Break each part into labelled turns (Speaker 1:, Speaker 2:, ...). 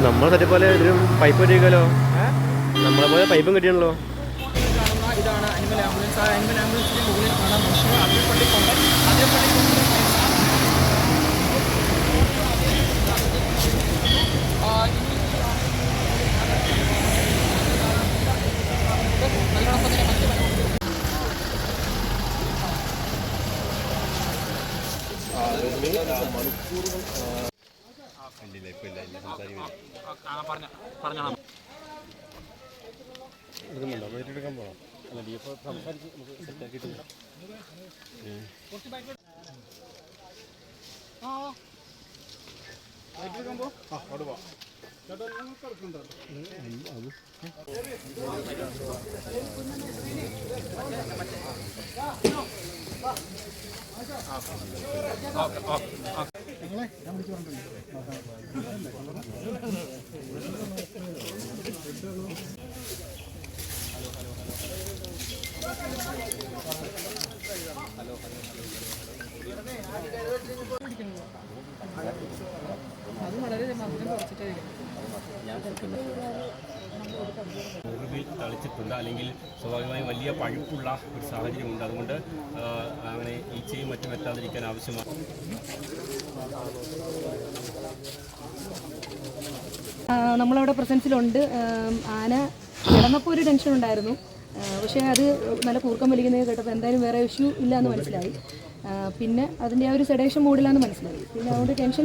Speaker 1: നമ്മളെ തട്ടിപ്പോലെ പോലെ ഒരു പൈപ്പ് കിട്ടിയല്ലോ നമ്മളെ പോലെ പൈപ്പും കെട്ടിയാണല്ലോ.
Speaker 2: ഇതാണ് അനിമൽ ആംബുലൻസ് ആ അനിമൽ ആംബുലൻസിന്റെ മുകളിൽ കാണാം മനുഷ്യർ അതിരപ്പള്ളി കൊണ്ട് അതിരപ്പള്ളി കൊണ്ട് ആ, ഇനി അതിനോടൊപ്പം തന്നെ മറ്റ് പല- ആ, പറഞ്ഞോ പറഞ്ഞോളാം. അത് വളരെ മധുരം കുറച്ചിട്ടേ
Speaker 3: മുറിവിൽ തളിച്ചിട്ടുണ്ട്. അല്ലെങ്കിൽ സ്വാഭാവികമായും വലിയ പഴുപ്പുള്ള ഒരു സാഹചര്യമുണ്ട്. അതുകൊണ്ട് അങ്ങനെ ഈച്ചയും മറ്റും എത്താതിരിക്കാൻ ആവശ്യമാണ്.
Speaker 4: നമ്മളവിടെ പ്രസൻസിലുണ്ട്. ആന കിടന്നപ്പോൾ ഒരു ടെൻഷൻ ഉണ്ടായിരുന്നു. പക്ഷേ അത് നല്ല കൂർക്കം വലിക്കുന്നത് കേട്ടപ്പോൾ എന്തായാലും വേറെ ഇഷ്യൂ ഇല്ല എന്ന് മനസ്സിലായി പിന്നെ അതിന്റെ ആ ഒരു സെഡേഷൻ മൂടില്ലാന്ന് മനസ്സിലായി. പിന്നെ അതുകൊണ്ട്
Speaker 3: ടെൻഷൻ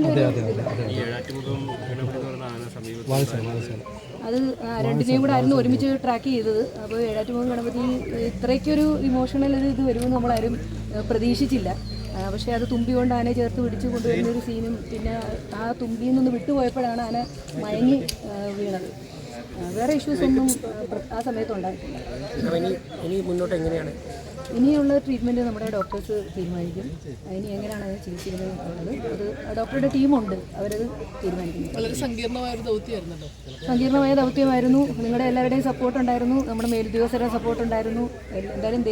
Speaker 4: അത് രണ്ടിനെയും കൂടെ ആയിരുന്നു ഒരുമിച്ച് ട്രാക്ക് ചെയ്തത്. അപ്പോൾ ഏഴാറ്റുമുഖം ഗണപതി ഇത്രയ്ക്കൊരു ഇമോഷണൽ ഒരു ഇത് വരുമെന്ന് നമ്മളാരും പ്രതീക്ഷിച്ചില്ല. പക്ഷേ അത് തുമ്പി കൊണ്ട് ആനയെ ചേർത്ത് പിടിച്ചു കൊണ്ടുവരുന്ന ഒരു സീനും പിന്നെ ആ തുമ്പിയിൽ നിന്ന് വിട്ടുപോയപ്പോഴാണ് ആന മയങ്ങി വീണത്. വേറെ ഇഷ്യൂസ് ഒന്നും ആ, സമയത്ത് ഉണ്ടായിട്ടില്ല.
Speaker 2: ഇനി മുന്നോട്ട് എങ്ങനെയാണ്?
Speaker 4: ഇനിയുള്ള ട്രീറ്റ്മെന്റ് നമ്മുടെ ഡോക്ടേഴ്സ് തീരുമാനിക്കും. ഇനി എങ്ങനെയാണ് അത് ചികിത്സിക്കുന്നത് എന്നുള്ളത് അത് ഡോക്ടറുടെ ടീമുണ്ട്. അവരത് തീരുമാനിക്കുന്നു.
Speaker 2: വളരെ സങ്കീർണമായ ദൗത്യമായിരുന്നല്ലോ
Speaker 4: സങ്കീർണമായ ദൗത്യമായിരുന്നു. നിങ്ങളുടെ എല്ലാവരുടെയും സപ്പോർട്ട് ഉണ്ടായിരുന്നു. നമ്മുടെ മേലുദ്യോഗസ്ഥരുടെ സപ്പോർട്ട് ഉണ്ടായിരുന്നു. എന്തായാലും